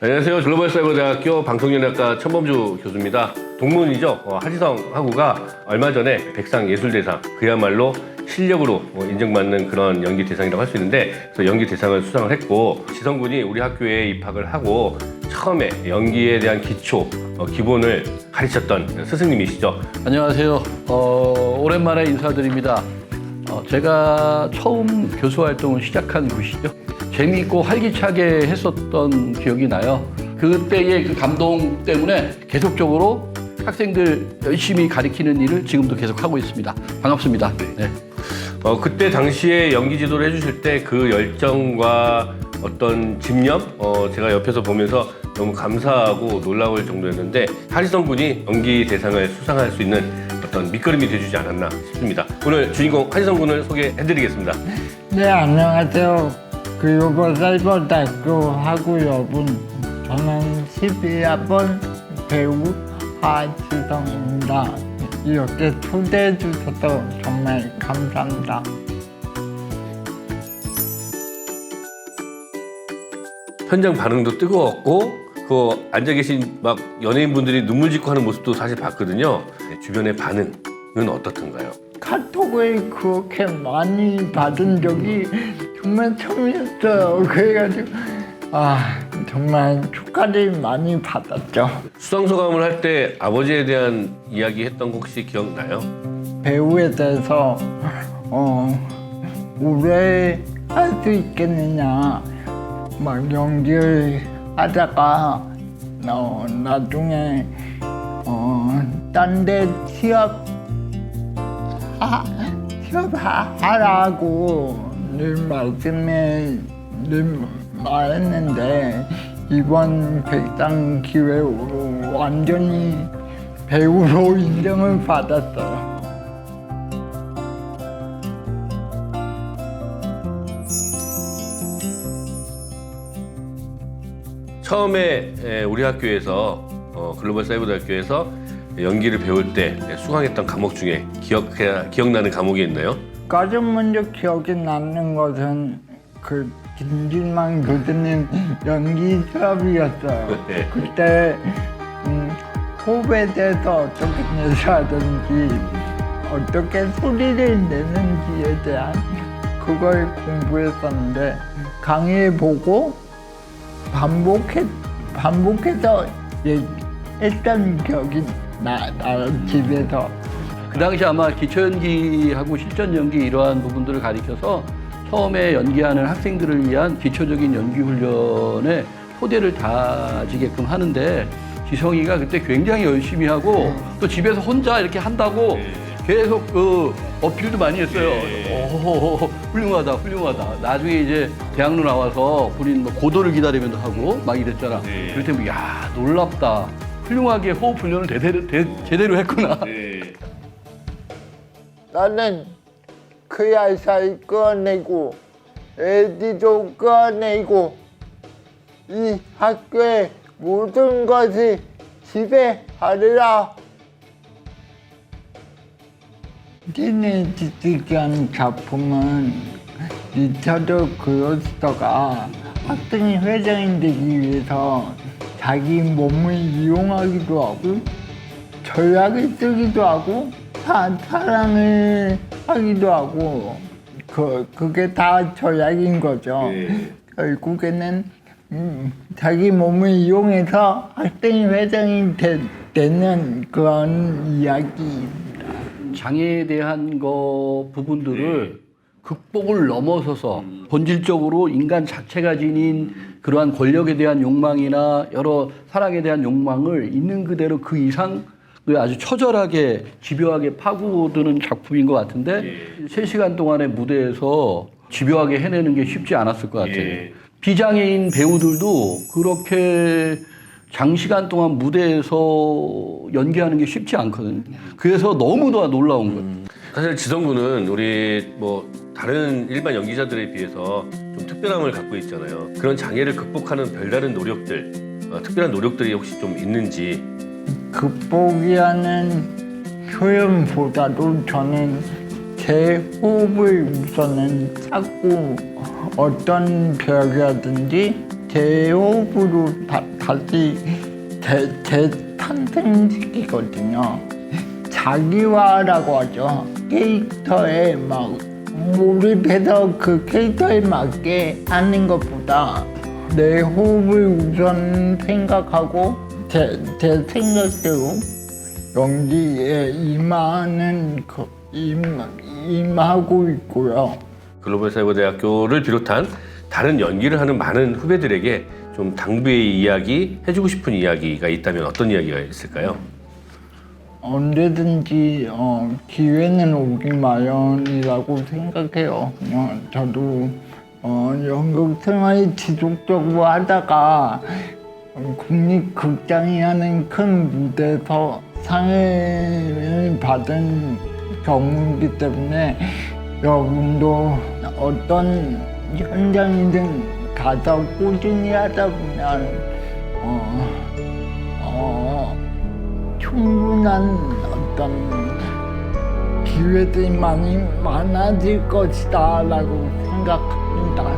안녕하세요. 글로벌 사이버대학교 방송연예학과 천범주 교수입니다. 동문이죠. 어, 하지성 하구가 얼마 전에 백상 예술대상 그야말로 실력으로 어, 인정받는 그런 연기 대상이라고 할 수 있는데 그래서 연기 대상을 수상을 했고 지성 군이 우리 학교에 입학을 하고 처음에 연기에 대한 기초 어, 기본을 가르쳤던 스승님이시죠. 안녕하세요. 어, 오랜만에 인사드립니다. 어, 제가 처음 교수 활동을 시작한 곳이죠. 재미있고 활기차게 했었던 기억이 나요. 그때의 그 감동 때문에 계속적으로 학생들 열심히 가리키는 일을 지금도 계속 하고 있습니다. 반갑습니다. 네. 어, 그때 당시에 연기 지도를 해주실 때 그 열정과 어떤 집념, 어, 제가 옆에서 보면서 너무 감사하고 놀라울 정도였는데 하리성 군이 연기 대상을 수상할 수 있는 어떤 밑거름이 돼주지 않았나 싶습니다. 오늘 주인공 하리성 군을 소개해드리겠습니다. 네, 안녕하세요. 글로벌 사이버 대학교 학우 여러분. 저는 12학번 배우 하지성입니다. 이렇게 초대해 주셔서 정말 감사합니다. 현장 반응도 뜨거웠고 그 앉아 계신 막 연예인분들이 눈물 짓고 하는 모습도 사실 봤거든요. 네, 주변의 반응은 어떻던가요? 카톡을 그렇게 많이 받은 적이 정말 처음이었어요. 그래가지고, 아, 정말 축하를 많이 받았죠. 수상 소감을 할 때 아버지에 대한 이야기 했던 거 혹시 기억나요? 배우에 대해서 어 오래 할 수 있겠느냐 막 연기를 하다가 어 나중에 어 딴데 취업 하, 취업 하, 하라고 늘 말씀에 늘 말했는데 이번 백상 기회로 완전히 배우로 인정을 받았어요. 처음에 에, 우리 학교에서 어, 글로벌 사이버 학교에서 연기를 배울 때 수강했던 과목 중에 기억 기억나는 과목이 있나요? 가장 먼저 기억에 남는 것은 그 김진만 교수님 연기 수업이었어요. 네. 그때 음, 호흡에 대해서 어떻게 내셔야하는지 어떻게 소리를 내는지에 대한 그걸 공부했었는데 강의 보고 반복해 반복해서 얘기했던 기억이 나, 나 집에서 그 당시 아마 기초 연기하고 실전 연기 이러한 부분들을 가리켜서 처음에 연기하는 학생들을 위한 기초적인 연기 훈련에 토대를 다지게끔 하는데 지성이가 그때 굉장히 열심히 하고 또 집에서 혼자 이렇게 한다고 계속 그 어필도 많이 했어요. 오, 훌륭하다, 훌륭하다. 나중에 이제 대학로 나와서 본인 뭐 고도를 기다리면서 하고 막 이랬잖아. 네. 그럴 때 야, 놀랍다. 훌륭하게 호흡 훈련을 제대로, 대- 제대로 했구나. 나는 그 야사를 꺼내고 에디도 꺼내고 이 학교의 모든 것을 지배하리라. 티네지티한 작품은 리차드 그로스터가 학생이 회장이 되기 위해서 자기 몸을 이용하기도 하고 전략을 쓰기도 하고 사, 사랑을 하기도 하고 그, 그게 다 전략인 거죠. 네. 결국에는 음, 자기 몸을 이용해서 학생이 회장이 되, 되는 그런 이야기입니다. 장애에 대한 거 부분들을 극복을 넘어서서 본질적으로 인간 자체가 지닌 그러한 권력에 대한 욕망이나 여러 사랑에 대한 욕망을 있는 그대로 그 이상 그 아주 처절하게 집요하게 파고드는 작품인 것 같은데 세 시간 동안의 무대에서 집요하게 해내는 게 쉽지 않았을 것 같아요. 예. 비장애인 배우들도 그렇게 장시간 동안 무대에서 연기하는 게 쉽지 않거든요. 그래서 너무나 놀라운 거예요. 사실 지성군은 우리 뭐 다른 일반 연기자들에 비해서 좀 특별함을 갖고 있잖아요. 그런 장애를 극복하는 별다른 노력들, 어, 특별한 노력들이 혹시 좀 있는지. 극복이라는 표현보다도 저는 제 호흡을 우선은 찾고 어떤 벽이라든지 제 호흡으로 다, 다시 재, 재탄생시키거든요. 자기화라고 하죠. 캐릭터에 막 몰입해서 그 캐릭터에 맞게 하는 것보다 내 호흡을 우선 생각하고 제, 제 생각대로 연기에 임하는 그, 임, 임하고 있고요. 글로벌 사이버 대학교를 비롯한 다른 연기를 하는 많은 후배들에게 좀 당부의 이야기, 해주고 싶은 이야기가 있다면 어떤 이야기가 있을까요? 언제든지 어, 기회는 오기 마련이라고 생각해요. 어, 저도 어, 연극 생활 지속적으로 하다가 어, 국립극장이라는 큰 무대에서 상을 받은 경우이기 때문에 여러분도 어떤 현장이든 가서 꾸준히 하다 보면 어, 어, 충분한 어떤 기회들이 많이 많아질 것이다 라고 생각합니다.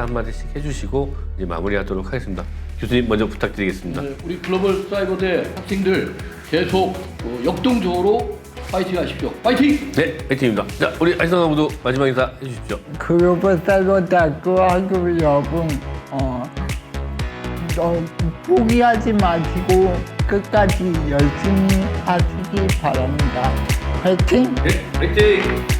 인사 한마디씩 해주시고 이제 마무리하도록 하겠습니다. 교수님 먼저 부탁드리겠습니다. 네, 우리 글로벌 사이버대 학생들 계속 어, 역동적으로 파이팅 하십시오. 파이팅! 네, 화이팅입니다. 자, 우리 아이성 아부도 마지막 인사 해주십시오. 글로벌 사이버 대학교 학교 여러분, 어, 어, 포기하지 마시고 끝까지 열심히 하시기 바랍니다. 화이팅! 네, 화이팅!